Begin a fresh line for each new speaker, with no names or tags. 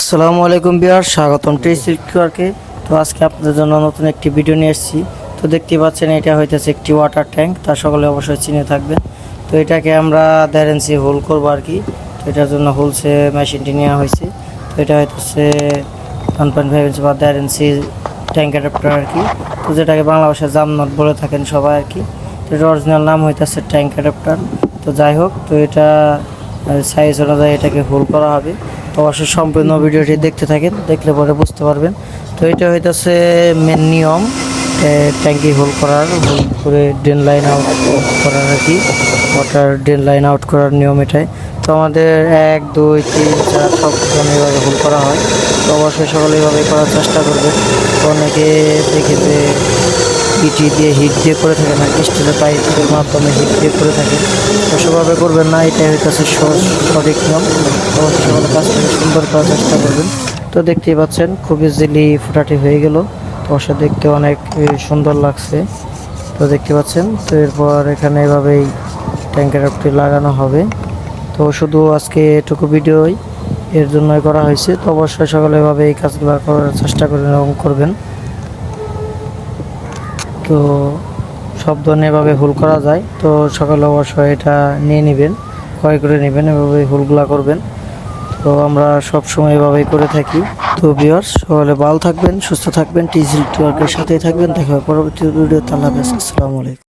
আসসালামু আলাইকুম বিহার স্বাগতম টি সিল্কওয়ার্কে তো আজকে আপনাদের জন্য নতুন একটি ভিডিও নিয়ে এসেছি। তো দেখতে পাচ্ছেন, এটা হইতেছে একটি ওয়াটার ট্যাঙ্ক তা সকলে অবশ্যই চিনে থাকবেন। তো এটাকে আমরা দেড় হোল করব আর কি। তো এটার জন্য হোলসে মেশিনটি নেওয়া হয়েছে। তো এটা হইতেছে ওয়ান পয়েন্ট ফাইভ ইঞ্চি বা দেড় ইঞ্চি ট্যাঙ্ক অ্যাডাপ্টার আর কি। তো যেটাকে বাংলা ভাষায় জামনট বলে থাকেন সবাই আর কি। তো এটার অরিজিনাল নাম হইতেছে ট্যাঙ্ক অ্যাডাপ্টার তো যাই হোক, তো এটা সাইজ অনুযায়ী এটাকে হোল করা হবে। অবশ্যই সম্পূর্ণ ভিডিওটি দেখতে থাকেন, দেখলে পরে বুঝতে পারবেন। তো এটা হইতেছে মেন নিয়ম ট্যাঙ্কি হোল করার হোল করে ড্রেন লাইন আউট করার আর কি। ওয়াটার ড্রেন লাইন আউট করার নিয়ম এটাই। তো আমাদের এক, দুই, তিন, চার, সব এভাবে হোল করা হয়। তো অবশ্যই সকলে এভাবে করার চেষ্টা করবে তো অনেকে দেখে যে পিটি দিয়ে হিট দিয়ে করে থাকে না, স্টিলের পাইপের মাধ্যমে হিট দিয়ে করে থাকে। তো সেভাবে করবেন না, এটাই হইতেছে সঠিক নিয়ম। তো সকলে কাজটাকে সুন্দর করার চেষ্টা করবেন। তো দেখতেই পাচ্ছেন, খুব ইজিলি ফোটাটি হয়ে গেল। তো অবশ্য দেখতে অনেক সুন্দর লাগছে। তো দেখতে পাচ্ছেন, তো এরপর এখানে এভাবেই ট্যাঙ্কের আপটি লাগানো হবে। তো শুধু আজকে এটুকু ভিডিওই এর জন্যই করা হয়েছে। তো অবশ্যই সকলে এভাবে এই কাজগুলো করার চেষ্টা করবেন এবং করবেন। তো সব ধরনের এভাবে হুল করা যায়। তো সকালে অবশ্যই এটা নিয়ে নেবেন, ক্রয় করে নেবেন, এভাবে হুলগুলা করবেন। তো আমরা সব সময় এভাবেই করে থাকি। তো বিয়ার্স সকালে ভালো থাকবেন, সুস্থ থাকবেন টিজিল টুয়ার্কের সাথেই থাকবেন। দেখা পরবর্তী ভিডিও তাল্লাহ আসসালামু আলাইকুম।